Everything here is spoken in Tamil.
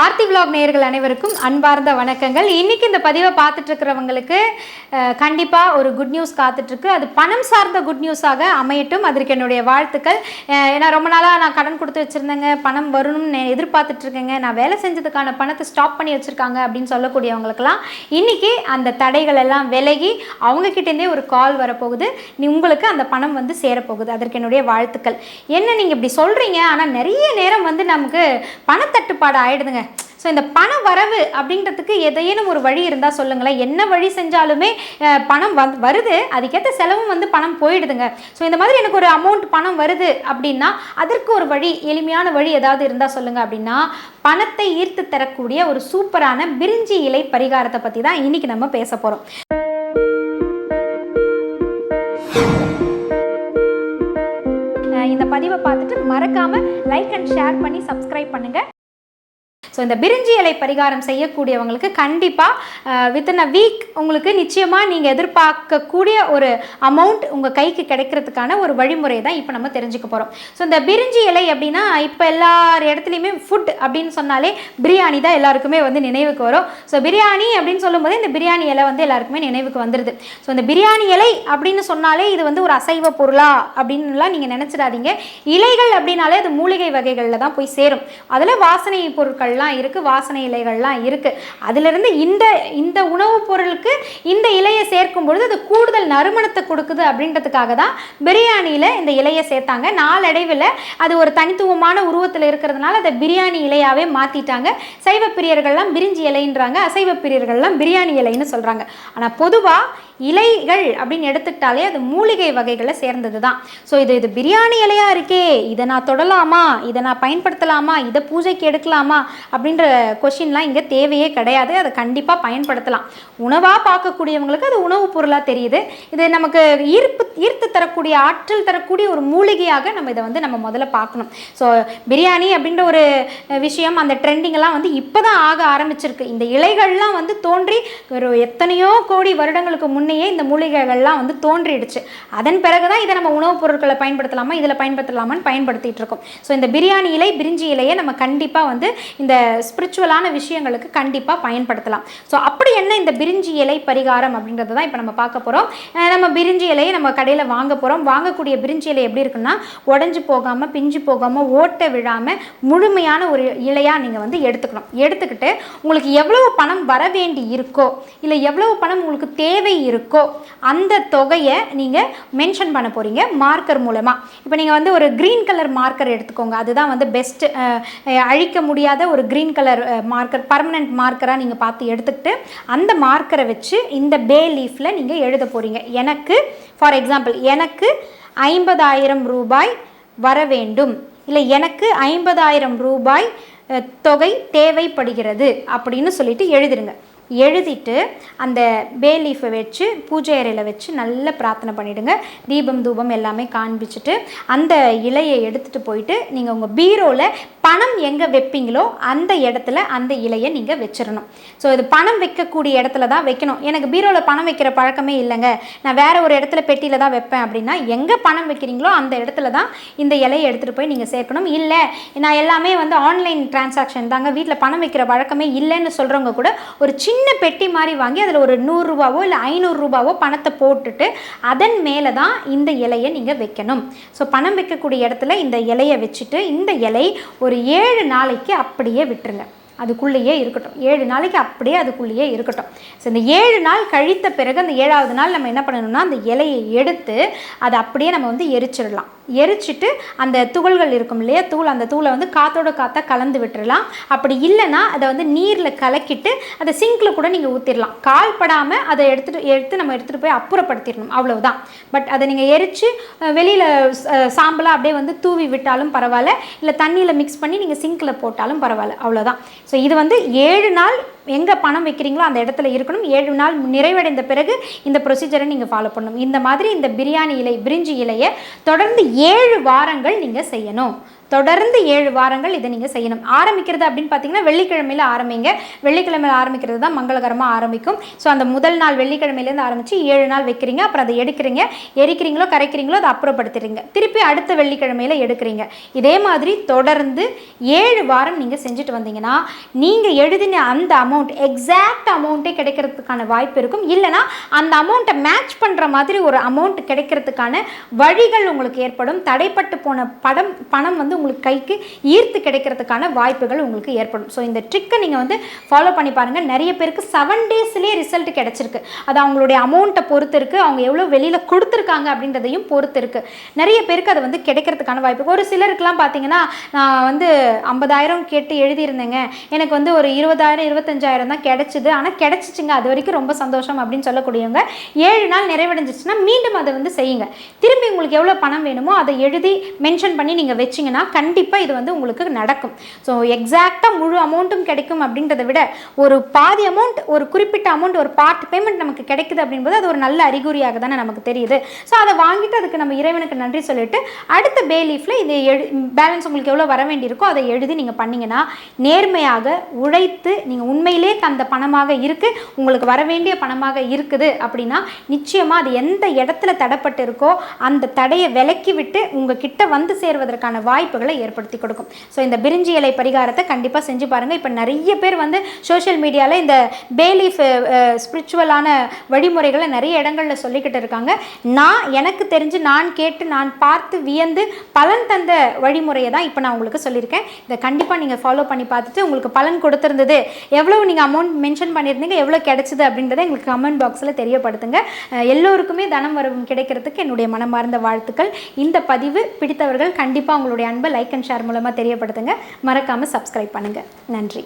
ஆர்த்தி விலாக் நேயர்கள் அனைவருக்கும் அன்பார்ந்த வணக்கங்கள். இன்றைக்கி இந்த பதிவை பார்த்துட்ருக்கிறவங்களுக்கு கண்டிப்பாக ஒரு குட் நியூஸ் காத்துட்ருக்கு அது பணம் சார்ந்த குட் நியூஸாக அமையட்டும். அதற்கு என்னுடைய வாழ்த்துக்கள். ஏன்னா ரொம்ப நாளாக நான் கடன் கொடுத்து வச்சுருந்தேங்க. பணம் வரும்னு எதிர்பார்த்துட்ருக்கேங்க நான் வேலை செஞ்சதுக்கான பணத்தை ஸ்டாப் பண்ணி வச்சுருக்காங்க அப்படின்னு சொல்லக்கூடியவங்களுக்கெல்லாம் இன்றைக்கி அந்த தடைகள் எல்லாம் விலகி அவங்கக்கிட்டேருந்தே ஒரு கால் வரப்போகுது. நீ உங்களுக்கு அந்த பணம் வந்து சேரப்போகுது. அதற்கு என்னுடைய வாழ்த்துக்கள். என்ன நீங்கள் இப்படி சொல்கிறீங்க ஆனால் நிறைய நேரம் வந்து நமக்கு பணத்தட்டுப்பாடு ஆகிடுதுங்க ஸோ இந்த பண வரவு அப்படின்றதுக்கு எதையேனும் ஒரு வழி இருந்தால் சொல்லுங்களேன். என்ன வழி செஞ்சாலுமே பணம் வந் வருது. அதுக்கேற்ற செலவும் வந்து பணம் போயிடுதுங்க. ஸோ இந்த மாதிரி எனக்கு ஒரு அமௌண்ட் பணம் வருது அப்படின்னா அதற்கு ஒரு வழி எளிமையான வழி ஏதாவது இருந்தால் சொல்லுங்கள் அப்படின்னா பணத்தை ஈர்த்து தரக்கூடிய ஒரு சூப்பரான பிரிஞ்சி இலை பரிகாரத்தை பற்றி தான் இன்னைக்கு நம்ம பேச போகிறோம் இந்த பதிவை பார்த்துட்டு மறக்காமல் லைக் அண்ட் ஷேர் பண்ணி சப்ஸ்கிரைப் பண்ணுங்கள் ஸோ இந்த பிரிஞ்சி இலை பரிகாரம் செய்யக்கூடியவங்களுக்கு கண்டிப்பாக வித்தின் அ வீக் உங்களுக்கு நிச்சயமாக நீங்கள் எதிர்பார்க்கக்கூடிய ஒரு அமௌண்ட் உங்கள் கைக்கு கிடைக்கிறதுக்கான ஒரு வழிமுறை தான் இப்போ நம்ம தெரிஞ்சுக்க போகிறோம் ஸோ இந்த பிரிஞ்சி இலை அப்படின்னா இப்போ எல்லார் இடத்துலையுமே ஃபுட் அப்படின்னு சொன்னாலே பிரியாணி தான் எல்லாருக்குமே வந்து நினைவுக்கு வரும். ஸோ பிரியாணி அப்படின்னு சொல்லும்போது இந்த பிரியாணி இலை வந்து எல்லாருக்குமே நினைவுக்கு வந்துடுது ஸோ இந்த பிரியாணி இலை அப்படின்னு சொன்னாலே இது வந்து ஒரு அசைவ பொருளா அப்படின்னுலாம் நீங்கள் நினச்சிடாதீங்க. இலைகள் அப்படின்னாலே அது மூலிகை வகைகளில் தான் போய் சேரும். அதில் வாசனை பொருட்கள்லாம் இருக்குது வாசனை இலைகள்லாம் இருக்குது அதிலிருந்து இந்த இந்த உணவுப் பொருளுக்கு இந்த இலையை சேர்க்கும் பொழுது அது கூடுதல் நறுமணத்தை கொடுக்குது அப்படின்றதுக்காக தான் பிரியாணியில் இந்த இலையை சேர்த்தாங்க. நாளடைவில் அது ஒரு தனித்துவமான உருவத்தில் இருக்கிறதுனால அதை பிரியாணி இலையாகவே மாற்றிட்டாங்க சைவ பிரியர்கள்லாம் பிரிஞ்சி இலைன்றாங்க அசைவ பிரியர்கள்லாம் பிரியாணி இலைன்னு சொல்கிறாங்க ஆனால் பொதுவாக இலைகள் அப்படின்னு எடுத்துக்கிட்டாலே அது மூலிகை வகைகளை சேர்ந்தது தான் ஸோ இது இது பிரியாணி இலையாக இருக்கே? இதை நான் தொடலாமா? இதை நான் பயன்படுத்தலாமா? இதை பூஜைக்கு எடுக்கலாமா? அப்படின்ற கொஷின்லாம் இங்கே தேவையே கிடையாது. அதை கண்டிப்பாக பயன்படுத்தலாம். உணவாக பார்க்கக்கூடியவங்களுக்கு அது உணவுப் பொருளாக தெரியுது. இது நமக்கு ஈர்ப்பு ஈர்த்து தரக்கூடிய ஆற்றல் தரக்கூடிய ஒரு மூலிகையாக நம்ம இதை வந்து நம்ம முதல்ல பார்க்கணும். ஸோ பிரியாணி அப்படின்ற ஒரு விஷயம் அந்த ட்ரெண்டிங்கெல்லாம் வந்து இப்போ தான் ஆக ஆரம்பிச்சிருக்கு. இந்த இலைகள்லாம் வந்து தோன்றி ஒரு எத்தனையோ கோடி வருடங்களுக்கு முன் முன்னையே இந்த மூலிகைகள்லாம் வந்து தோன்றிடுச்சு. அதன் பிறகு தான் இதை நம்ம உணவுப் பொருட்களை பயன்படுத்தலாமா இதில் பயன்படுத்தலாமான்னு பயன்படுத்திட்டு இருக்கோம். ஸோ இந்த பிரியாணி இலை பிரிஞ்சி இலையை நம்ம கண்டிப்பாக வந்து இந்த ஸ்பிரிச்சுவலான விஷயங்களுக்கு கண்டிப்பாக பயன்படுத்தலாம். ஸோ அப்படி என்ன இந்த பிரிஞ்சி இலை பரிகாரம் அப்படின்றது தான் இப்போ நம்ம பார்க்க போகிறோம் நம்ம பிரிஞ்சி இலையை நம்ம கடையில் வாங்க போகிறோம் வாங்கக்கூடிய பிரிஞ்சி இலை எப்படி இருக்குன்னா உடஞ்சி போகாமல் பிஞ்சு போகாமல் ஓட்டை விழாமல் முழுமையான ஒரு இலையாக நீங்கள் வந்து எடுத்துக்கணும். எடுத்துக்கிட்டு உங்களுக்கு எவ்வளவு பணம் வர வேண்டி இருக்கோ இல்லை எவ்வளவு பணம் உங்களுக்கு தேவை இருக்கோ அந்த தொகையை நீங்கள் மென்ஷன் பண்ண போகிறீங்க மார்க்கர் மூலமாக இப்போ நீங்கள் வந்து ஒரு க்ரீன் கலர் மார்க்கர் எடுத்துக்கோங்க. அதுதான் வந்து பெஸ்ட்டு அழிக்க முடியாத ஒரு க்ரீன் கலர் மார்க்கர் பர்மனெண்ட் மார்க்கராக நீங்கள் பார்த்து எடுத்துக்கிட்டு அந்த மார்க்கரை வச்சு இந்த பே லீஃபில் நீங்கள் எழுத போகிறீங்க எனக்கு ஃபார் எக்ஸாம்பிள் எனக்கு ஐம்பதாயிரம் ரூபாய் வர வேண்டும். இல்லை எனக்கு ஐம்பதாயிரம் ரூபாய் தொகை தேவைப்படுகிறது அப்படின்னு சொல்லிட்டு எழுதிடுங்க எழுதிட்டு அந்த பே லீஃபை வச்சு பூஜை அறையில் வச்சு நல்லா பிரார்த்தனை பண்ணிவிடுங்க தீபம் தூபம் எல்லாமே காண்பிச்சுட்டு அந்த இலையை எடுத்துகிட்டு போயிட்டு நீங்கள் உங்கள் பீரோவில் பணம் எங்கே வைப்பீங்களோ அந்த இடத்துல அந்த இலையை நீங்கள் வச்சிடணும். ஸோ இது பணம் வைக்கக்கூடிய இடத்துல தான் வைக்கணும். எனக்கு பீரோவில் பணம் வைக்கிற பழக்கமே இல்லைங்க. நான் வேறு ஒரு இடத்துல பெட்டியில் தான் வைப்பேன் அப்படின்னா எங்கே பணம் வைக்கிறீங்களோ அந்த இடத்துல தான் இந்த இலையை எடுத்துகிட்டு போய் நீங்கள் சேர்க்கணும். இல்லை நான் எல்லாமே வந்து ஆன்லைன் டிரான்சாக்ஷன் தாங்க. வீட்டில் பணம் வைக்கிற பழக்கமே இல்லைன்னு சொல்கிறவங்க கூட ஒரு சின்ன சின்ன பெட்டி மாதிரி வாங்கி அதில் ஒரு நூறுரூபாவோ இல்லை ஐநூறுரூபாவோ பணத்தை போட்டுட்டு அதன் மேலே தான் இந்த இலையை நீங்கள் வைக்கணும். ஸோ பணம் வைக்கக்கூடிய இடத்துல இந்த இலையை வச்சுட்டு இந்த இலை ஒரு ஏழு நாளைக்கு அப்படியே விட்டுருங்க. அதுக்குள்ளேயே இருக்கட்டும். ஏழு நாளைக்கு அப்படியே அதுக்குள்ளேயே இருக்கட்டும். ஸோ இந்த ஏழு நாள் கழித்த பிறகு அந்த ஏழாவது நாள் நம்ம என்ன பண்ணணும்னா அந்த இலையை எடுத்து அதை அப்படியே நம்ம வந்து எரிச்சிடலாம். எரிச்சிட்டு அந்த துகள்கள் இருக்கும் இல்லையா? தூள் அந்த தூளை வந்து காத்தோட காத்தா கலந்து விட்டுறலாம். அப்படி இல்லைன்னா அதை வந்து நீரில் கலக்கிட்டு அதை சிங்கில் கூட நீங்கள் ஊற்றிடலாம் கால் படாமல் அதை எடுத்துகிட்டு எடுத்து நம்ம எடுத்துகிட்டு போய் அப்புறப்படுத்திடணும் அவ்வளவுதான். பட் அதை நீங்கள் எரித்து வெளியில் சாம்பலாக அப்படியே வந்து தூவி விட்டாலும் பரவாயில்ல. இல்லை தண்ணியில் மிக்ஸ் பண்ணி நீங்கள் சிங்கில் போட்டாலும் பரவாயில்ல. அவ்வளோதான் ஸோ இது வந்து ஏழு நாள் எங்கே பணம் வைக்கிறீங்களோ அந்த இடத்துல இருக்கணும். ஏழு நாள் நிறைவடைந்த பிறகு இந்த ப்ரொசீஜரை நீங்கள் ஃபாலோ பண்ணணும். இந்த மாதிரி இந்த பிரியாணி இலை பிரிஞ்சி இலையை தொடர்ந்து ஏழு வாரங்கள் நீங்கள் செய்யணும். தொடர்ந்து ஏழு வாரங்கள் இதை நீங்கள் செய்யணும். ஆரம்பிக்கிறது அப்படின்னு பார்த்தீங்கன்னா வெள்ளிக்கிழமையில் ஆரம்பிங்க. வெள்ளிக்கிழமையில் ஆரம்பிக்கிறது தான் மங்களகரமாக ஆரம்பிக்கும். ஸோ அந்த முதல் நாள் வெள்ளிக்கிழமையிலேருந்து ஆரம்பித்து ஏழு நாள் வைக்கிறீங்க. அப்புறம் அதை எடுக்கிறீங்க. எரிக்கிறீங்களோ கரைக்கிறீங்களோ அதை அப்புறப்படுத்துறீங்க திருப்பி அடுத்த வெள்ளிக்கிழமையில் எடுக்கிறீங்க. இதே மாதிரி தொடர்ந்து ஏழு வாரம் நீங்கள் செஞ்சுட்டு வந்தீங்கன்னா நீங்கள் எழுதின அந்த அமௌண்ட் எக்ஸாக்ட் அமௌண்ட்டே கிடைக்கிறதுக்கான வாய்ப்பு இருக்கும். இல்லைனா அந்த அமௌண்ட்டை மேட்ச் பண்ணுற மாதிரி ஒரு அமௌண்ட் கிடைக்கிறதுக்கான வழிகள் உங்களுக்கு ஏற்படும். தடைப்பட்டு போன படம் பணம் வந்து உங்களுக்கு கைக்கு ஈர்த்து கிடைக்கிறதுக்கான வாய்ப்புகள் உங்களுக்கு ஏற்படும். ஸோ இந்த ட்ரிக்கை நீங்கள் வந்து ஃபாலோ பண்ணி பாருங்கள் நிறைய பேருக்கு செவன் டேஸ்லேயே ரிசல்ட் கிடச்சிருக்கு. அது அவங்களுடைய அமௌண்ட்டை பொறுத்து இருக்குது அவங்க எவ்வளோ வெளியில் கொடுத்துருக்காங்க அப்படின்றதையும் பொறுத்து இருக்குது நிறைய பேருக்கு அது வந்து கிடைக்கிறதுக்கான வாய்ப்பு. ஒரு சிலருக்குலாம் பார்த்தீங்கன்னா நான் வந்து ஐம்பதாயிரம் கேட்டு எழுதியிருந்தேங்க. எனக்கு வந்து ஒரு இருபதாயிரம் இருபத்தஞ்சாயிரம் தான் கிடைச்சிது. ஆனால் கிடைச்சிச்சுங்க. அது வரைக்கும் ரொம்ப சந்தோஷம் அப்படின்னு சொல்லக்கூடியவங்க ஏழு நாள் நிறைவடைஞ்சிச்சுன்னா மீண்டும் அதை வந்து செய்யுங்க. திரும்பி உங்களுக்கு எவ்வளோ பணம் வேணுமோ அதை எழுதி மென்ஷன் பண்ணி நீங்கள் வச்சிங்கன்னா கண்டிப்பாக இது வந்து உங்களுக்கு நடக்கும். ஸோ எக்ஸாக்டாக முழு அமௌண்ட்டும் கிடைக்கும் அப்படின்றத விட ஒரு பாதி அமௌண்ட் ஒரு குறிப்பிட்ட அமௌண்ட் ஒரு பார்ட் பேமெண்ட் நமக்கு கிடைக்குது அப்படின்போது அது ஒரு நல்ல அறிகுறியாக தானே நமக்கு தெரியுது. ஸோ அதை வாங்கிட்டு அதுக்கு நம்ம இறைவனுக்கு நன்றி சொல்லிட்டு அடுத்த பே லீஃபில் இது எழு பேலன்ஸ் உங்களுக்கு எவ்வளோ வர வேண்டியிருக்கோ அதை எழுதி நீங்கள் பண்ணீங்கன்னா நேர்மையாக உழைத்து நீங்கள் உண்மையிலே தந்த பணமாக இருக்குது உங்களுக்கு வர வேண்டிய பணமாக இருக்குது அப்படின்னா நிச்சயமாக அது எந்த இடத்துல தடைப்பட்டு இருக்கோ அந்த தடையை விலக்கி விட்டு உங்கள் கிட்ட வந்து சேர்வதற்கான வாய்ப்புகளை ஏற்படுத்தி கொடுக்கும். ஸோ இந்த பிரிஞ்சி இலை பரிகாரத்தை கண்டிப்பாக செஞ்சு பாருங்கள் இப்போ நிறைய பேர் வந்து சோஷியல் மீடியாவில் இந்த பேலீஃப் ஸ்பிரிச்சுவலான வழிமுறைகளை நிறைய இடங்களில் சொல்லிக்கிட்டு இருக்காங்க. நான் எனக்கு தெரிஞ்சு நான் கேட்டு நான் பார்த்து வியந்து பலன் தந்த வழிமுறையை தான் இப்போ நான் உங்களுக்கு சொல்லியிருக்கேன். இதை கண்டிப்பாக நீங்கள் ஃபாலோ பண்ணி பார்த்துட்டு உங்களுக்கு பலன் கொடுத்துருந்தது. எவ்வளோ நீங்கள் அமௌண்ட் மென்ஷன் பண்ணியிருந்தீங்க எவ்வளோ கிடைச்சிது அப்படின்றத எங்களுக்கு கமெண்ட் பாக்ஸில் தெரியப்படுத்துங்க. எல்லோருக்குமே தனம் வரவும் கிடைக்கிறதுக்கு என்னுடைய மனமார்ந்த வாழ்த்துக்கள். இந்த பதிவு பிடித்தவர்கள் கண்டிப்பாக உங்களுடைய அன்பை லைக் அண்ட் ஷேர் மூலமாக தெரியப்படுத்துங்க. மறக்காமல் சப்ஸ்கிரைப் பண்ணுங்கள் நன்றி.